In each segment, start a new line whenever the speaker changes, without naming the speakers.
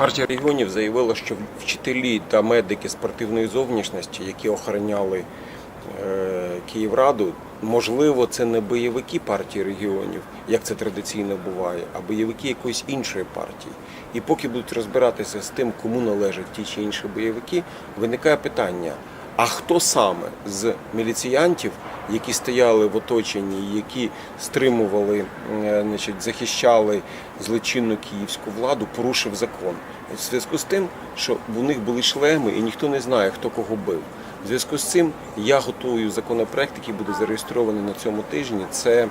Партія регіонів заявила, що вчителі та медики спортивної зовнішності, які охороняли е, Київраду, можливо, це не бойовики партії регіонів, як це традиційно буває, а бойовики якоїсь іншої партії. І поки будуть розбиратися з тим, кому належать ті чи інші бойовики, виникає питання. А хто саме з міліціянтів, які стояли в оточенні, які стримували, е, значить, захищали злочинну київську владу, порушив закон? В зв'язку з тим, що у них були шлеми, і ніхто не знає, хто кого бив. В зв'язку з цим я готую законопроект, який буде зареєстрований на цьому тижні. Це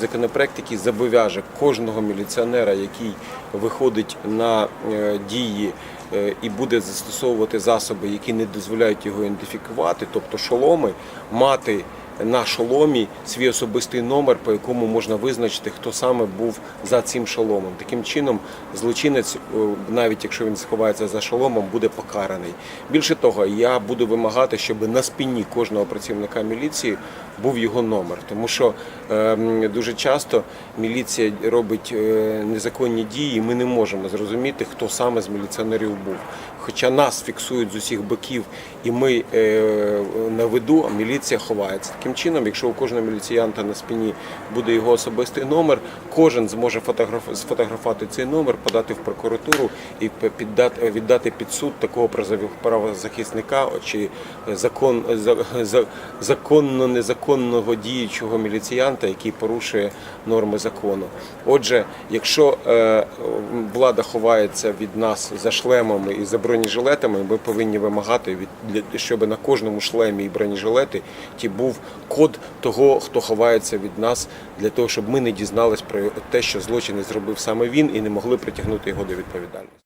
законопроект, який зобов'яже кожного міліціонера, який виходить на е, дії е, і буде застосовувати засоби, які не дозволяють його ідентифікувати, тобто шоломи, мати на шоломі свій особистий номер, по якому можна визначити, хто саме був за цим шоломом. Таким чином, злочинець, е, навіть якщо він сховається за шоломом, буде покараний. Більше того, я буду вимагати, щоб на спині кожного працівника міліції був його номер, тому що е, дуже часто міліція робить е, незаконні дії, і ми не можемо зрозуміти, хто саме з міліціонерів був. Хоча нас фіксують з усіх боків, і ми е, на виду, а міліція ховається. Таким чином, якщо у кожного міліціянта на спині буде його особистий номер, кожен зможе фотограф- сфотографувати цей номер, подати в прокуратуру і піддати, віддати під суд такого правозахисника чи закон, за- за- законно незаконного діючого міліціянта, який порушує норми закону. Отже, якщо е, влада ховається від нас за шлемами і за бронежилетами, ми повинні вимагати від щоб на кожному шлемі і бронежилети ті був код того, хто ховається від нас, для того, щоб ми не дізнались про те, що злочини зробив саме він, і не могли притягнути його до відповідальності.